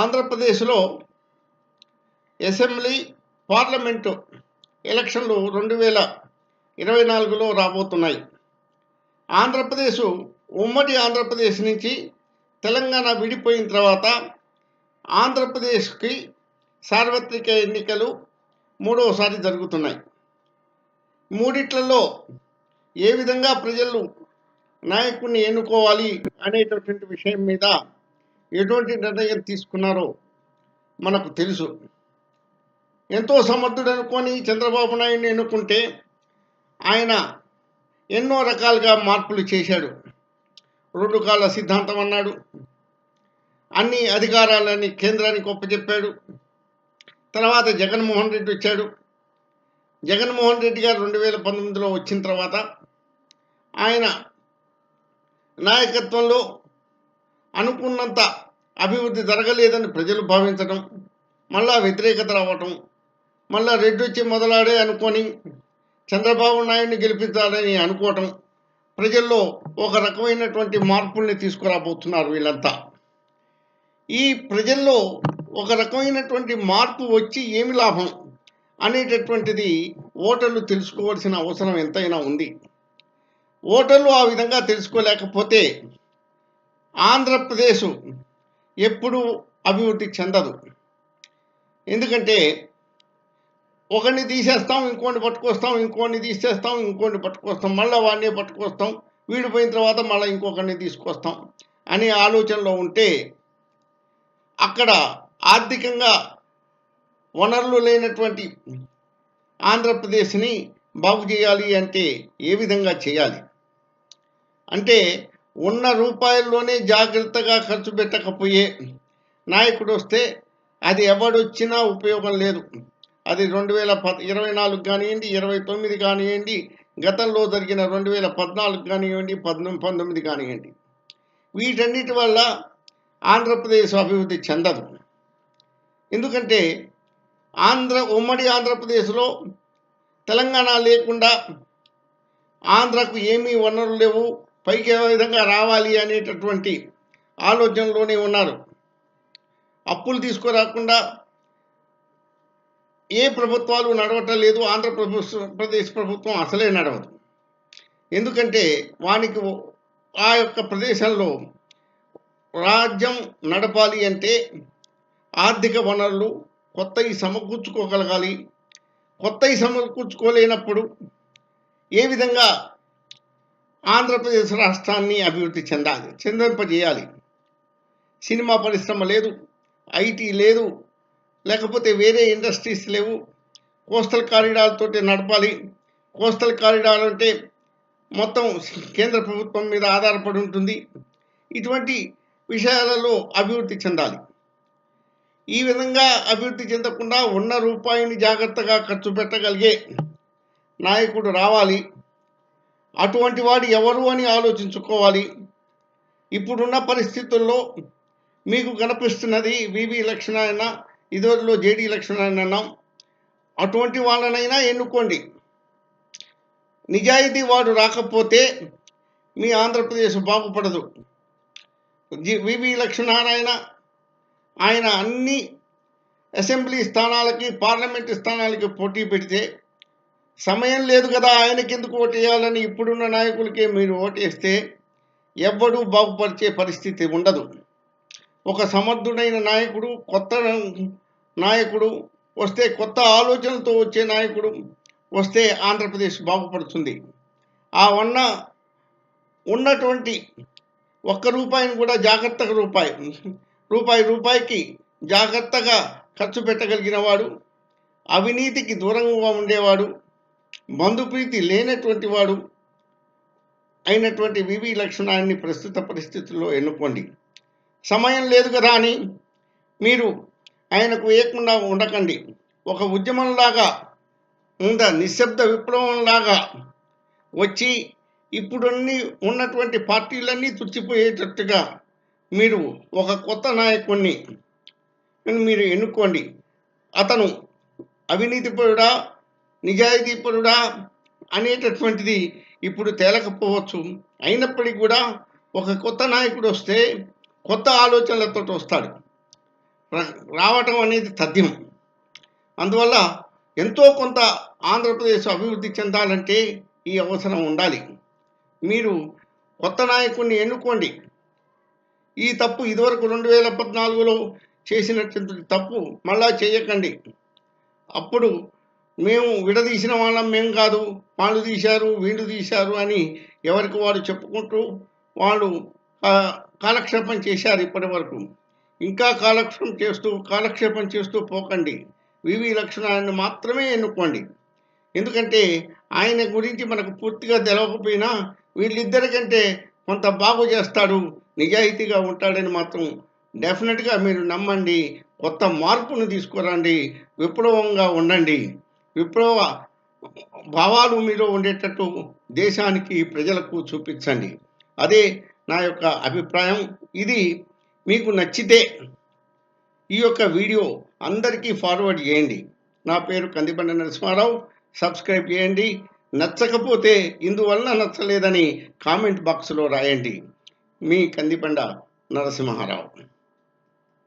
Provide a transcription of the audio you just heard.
ఆంధ్రప్రదేశ్లో assembly parliament ఎలక్షన్లు రెండు వేల ఇరవై నాలుగులో రాబోతున్నాయి. ఆంధ్రప్రదేశ్ ఉమ్మడి ఆంధ్రప్రదేశ్ నుంచి తెలంగాణ విడిపోయిన తర్వాత ఆంధ్రప్రదేశ్కి సార్వత్రిక ఎన్నికలు మూడవసారి జరుగుతున్నాయి. మూడిట్లలో ఏ విధంగా ప్రజలు నాయకుడిని ఎన్నుకోవాలి అనేటటువంటి విషయం మీద ఎటువంటి నిర్ణయం తీసుకున్నారో మనకు తెలుసు. ఎంతో సమర్థుడు అనుకొని చంద్రబాబు నాయుడిని ఎన్నుకుంటే ఆయన ఎన్నో రకాలుగా మార్పులు చేశాడు. రెండు కాళ్ళ సిద్ధాంతం అన్నాడు. అన్ని అధికారాలని కేంద్రానికి ఒప్పచెప్పాడు తర్వాత జగన్మోహన్ రెడ్డి వచ్చాడు. జగన్మోహన్ రెడ్డి గారు రెండు వేల పంతొమ్మిదిలో వచ్చిన తర్వాత ఆయన నాయకత్వంలో అనుకున్నంత అభివృద్ధి జరగలేదని ప్రజలు భావించడం మళ్ళా వ్యతిరేకత రావటం మళ్ళా రెడ్డి వచ్చి మొదలాడే అనుకొని చంద్రబాబు నాయుడిని గెలిపించాలని అనుకోవటం ప్రజల్లో ఒక రకమైనటువంటి మార్పుల్ని తీసుకురాబోతున్నారు వీళ్ళంతా. ఈ ప్రజల్లో ఒక రకమైనటువంటి మార్పు వచ్చి ఏమి లాభం అనేటటువంటిది ఓటర్లు తెలుసుకోవాల్సిన అవసరం ఎంతైనా ఉంది. ఓటర్లు ఆ విధంగా తెలుసుకోలేకపోతే ఆంధ్రప్రదేశ్ ఎప్పుడూ అభివృద్ధి చెందదు. ఎందుకంటే ఒకరిని తీసేస్తాం ఇంకోని పట్టుకొస్తాం ఇంకోని తీసేస్తాం ఇంకోని పట్టుకొస్తాం మళ్ళీ వాడిని పట్టుకొస్తాం వీడిపోయిన తర్వాత మళ్ళీ ఇంకొకరిని తీసుకొస్తాం అనే ఆలోచనలో ఉంటే అక్కడ ఆర్థికంగా వనరులు లేనటువంటి ఆంధ్రప్రదేశ్ని బాగు చేయాలి అంటే ఏ విధంగా చేయాలి? అంటే ఉన్న రూపాయల్లోనే జాగ్రత్తగా ఖర్చు పెట్టకపోయే నాయకుడు వస్తే అది ఎవడొచ్చినా ఉపయోగం లేదు. అది రెండు వేల పద్ ఇరవై నాలుగు కానివ్వండి ఇరవై తొమ్మిది కానివ్వండి గతంలో జరిగిన రెండు వేల పద్నాలుగు కానివ్వండి పద్నొమ్మిది పంతొమ్మిది కానివ్వండి. వీటన్నిటి వల్ల ఆంధ్రప్రదేశ్ అభివృద్ధి చెందదు. ఎందుకంటే ఆంధ్ర ఉమ్మడి ఆంధ్రప్రదేశ్లో తెలంగాణ లేకుండా ఆంధ్రకు ఏమీ వనరులు లేవు. పైకి ఏ విధంగా రావాలి అనేటటువంటి ఆలోచనలోనే ఉన్నారు. అప్పులు తీసుకురాకుండా ఏ ప్రభుత్వాలు నడవటం లేదు ఆంధ్రప్రదేశ్ ప్రభుత్వం అసలే నడవదు. ఎందుకంటే వానికి ఆ యొక్క ప్రదేశంలో రాజ్యం నడపాలి అంటే ఆర్థిక వనరులు కొత్తవి సమకూర్చుకోగలగాలి. కొత్తవి సమకూర్చుకోలేనప్పుడు ఏ విధంగా ఆంధ్రప్రదేశ్ రాష్ట్రాన్ని అభివృద్ధి చెందాలి చెందింపజేయాలి. సినిమా పరిశ్రమ లేదు ఐటీ లేదు లేకపోతే వేరే ఇండస్ట్రీస్ లేవు. కోస్టల్ కారిడార్తో నడపాలి. కోస్టల్ కారిడార్ అంటే మొత్తం కేంద్ర ప్రభుత్వం మీద ఆధారపడి ఉంటుంది. ఇటువంటి విషయాలలో అభివృద్ధి చెందాలి. ఈ విధంగా అభివృద్ధి చెందకుండా ఉన్న రూపాయిని జాగ్రత్తగా ఖర్చు పెట్టగలిగే నాయకుడు రావాలి. అటువంటి వాడు ఎవరు అని ఆలోచించుకోవాలి. ఇప్పుడున్న పరిస్థితుల్లో మీకు కనిపిస్తున్నది వివి లక్షణాయన ఇదివరలో జేడీ లక్ష్మణ అన్నాం. అటువంటి వాళ్ళనైనా ఎన్నుకోండి. నిజాయితీ వాడు రాకపోతే మీ ఆంధ్రప్రదేశ్ బాగుపడదు. జి వివి లక్ష్మీనారాయణ ఆయన అన్ని అసెంబ్లీ స్థానాలకి పార్లమెంటు స్థానాలకి పోటీ పెడితే సమయం లేదు కదా ఆయనకి ఎందుకు ఓటేయాలని ఇప్పుడున్న నాయకులకే మీరు ఓటేస్తే ఎవ్వడూ బాగుపరిచే పరిస్థితి ఉండదు. ఒక సమర్థుడైన నాయకుడు కొత్త నాయకుడు వస్తే కొత్త ఆలోచనతో వచ్చే నాయకుడు వస్తే ఆంధ్రప్రదేశ్ బాగుపడుతుంది. ఆ ఉన్న ఉన్నటువంటి ఒక్క రూపాయిని కూడా జాగ్రత్తగా రూపాయి రూపాయి రూపాయికి జాగ్రత్తగా ఖర్చు పెట్టగలిగిన వాడు అవినీతికి దూరంగా ఉండేవాడు బంధుప్రీతి లేనటువంటి వాడు అయినటువంటి వివి లక్షణాన్ని ప్రస్తుత పరిస్థితుల్లో ఎన్నుకోండి. సమయం లేదు కదా అని మీరు ఆయనకు వేయకుండా ఉండకండి. ఒక ఉద్యమంలాగా ఉంద నిశ్శబ్ద విప్లవంలాగా వచ్చి ఇప్పుడన్నీ ఉన్నటువంటి పార్టీలన్నీ తుచ్చిపోయేటట్టుగా మీరు ఒక కొత్త నాయకుడిని మీరు ఎన్నుకోండి. అతను అవినీతిపరుడా నిజాయితీపరుడా అనేటటువంటిది ఇప్పుడు తేలకపోవచ్చు. అయినప్పటికీ కూడా ఒక కొత్త నాయకుడు వస్తే కొత్త ఆలోచనలతో వస్తాడు. రావటం అనేది తథ్యం. అందువల్ల ఎంతో కొంత ఆంధ్రప్రదేశ్ అభివృద్ధి చెందాలంటే ఈ అవసరం ఉండాలి. మీరు కొత్త నాయకుడిని ఎన్నుకోండి. ఈ తప్పు ఇదివరకు రెండు వేల పద్నాలుగులో చేసినటువంటి తప్పు మళ్ళా చేయకండి. అప్పుడు మేము విడదీసిన వాళ్ళం మేము కాదు. వాళ్ళు తీశారు వీళ్ళు తీశారు అని ఎవరికి వారు చెప్పుకుంటూ వాళ్ళు కాలక్షేపం చేశారు ఇప్పటి వరకు. ఇంకా కాలక్షేపం చేస్తూ కాలక్షేపం చేస్తూ పోకండి. వివి లక్షణాన్ని మాత్రమే ఎన్నుకోండి. ఎందుకంటే ఆయన గురించి మనకు పూర్తిగా తెలవకపోయినా వీళ్ళిద్దరికంటే కొంత బాగు చేస్తాడు నిజాయితీగా ఉంటాడని మాత్రం డెఫినెట్గా మీరు నమ్మండి. కొత్త మార్పును తీసుకురండి. విప్లవంగా ఉండండి. విప్లవ భావాలు మీలో ఉండేటట్టు దేశానికి ప్రజలకు చూపించండి. అదే నా యొక్క అభిప్రాయం. ఇది మీకు నచ్చితే ఈ యొక్క వీడియో అందరికీ ఫార్వర్డ్ చేయండి. నా పేరు కందిబండ నరసింహారావు. సబ్స్క్రైబ్ చేయండి. నచ్చకపోతే ఇందువలన నచ్చలేదని కామెంట్ బాక్స్లో రాయండి. మీ కందిబండ నరసింహారావు.